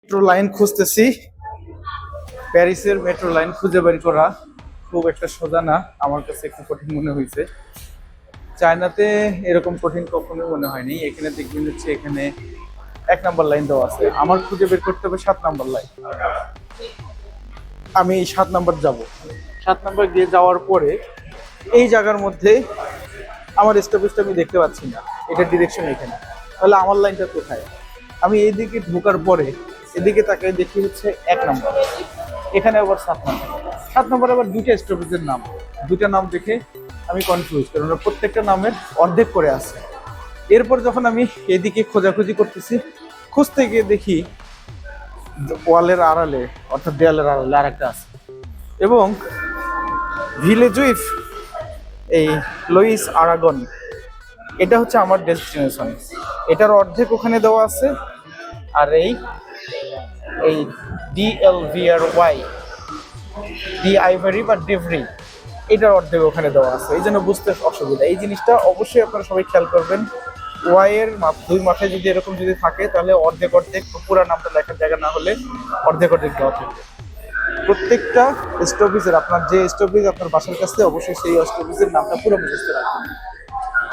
Metro line খুঁজতেছি। প্যারিসের metro line খুঁজে বের করা খুব একটা সোজা না, আমার কাছে একটু কঠিন মনে হয়েছে। চায়নাতে এরকম কঠিন কখনো মনে হয়নি। এখানে দেখবেন হচ্ছে এখানে এক নাম্বার লাইন দেওয়া আছে। আমার খুঁজে বের করতে হবে সাত নাম্বার লাইন। আমি সাত নাম্বার যাব। সাত নাম্বার গিয়ে যাওয়ার পরে এই জায়গার মধ্যে আমার স্টপেজটা আমি দেখতে পাচ্ছি না। এটা ডিরেকশন এখানে। তাহলে আমার লাইনটা কোথায়? আমি এইদিকে ঢোকার পরে এদিকে তাকে দেখি হচ্ছে এক নম্বর। এখানে আবার সাত নম্বর। সাত নম্বর আবার দুইটা স্টপেজের নাম। দুইটা নাম দেখে আমি কনফিউজ কারণ প্রত্যেকটা নামের অর্ধেক করে আছে। এরপর যখন আমি এদিকে খোঁজাখুঁজি করতেছি, খুঁজতে গিয়ে দেখি ওয়ালের আড়ালে, অর্থাৎ দেয়ালের আড়ালে আরেকটা আছে। এবং ভিলেজ উইফ এই লুইস আরাগন এটা হচ্ছে আমার ডেস্টিনেশন এটার অর্ধেক ওখানে দেওয়া আছে, আর এই এই ওয়াই ডি আইভারি বা ডিভরি এটার অর্ধেক ওখানে দেওয়া আছে। এই জন্য বুঝতে অসুবিধা। এই জিনিসটা অবশ্যই আপনারা সবাই খেয়াল করবেন। ওয়াই এর মাপ- দুই মাথায় যদি এরকম যদি থাকে, তাহলে অর্ধেক অর্ধেক পুরো নামটা লেখার জায়গা না হলে অর্ধেক অর্ধেক দেওয়া থাকবে প্রত্যেকটা স্টপেজের আপনার যে স্টপেজ আপনার বাসার কাছে, অবশ্যই সেই স্টপেজের নামটা পুরো মুখস্থ রাখবেন।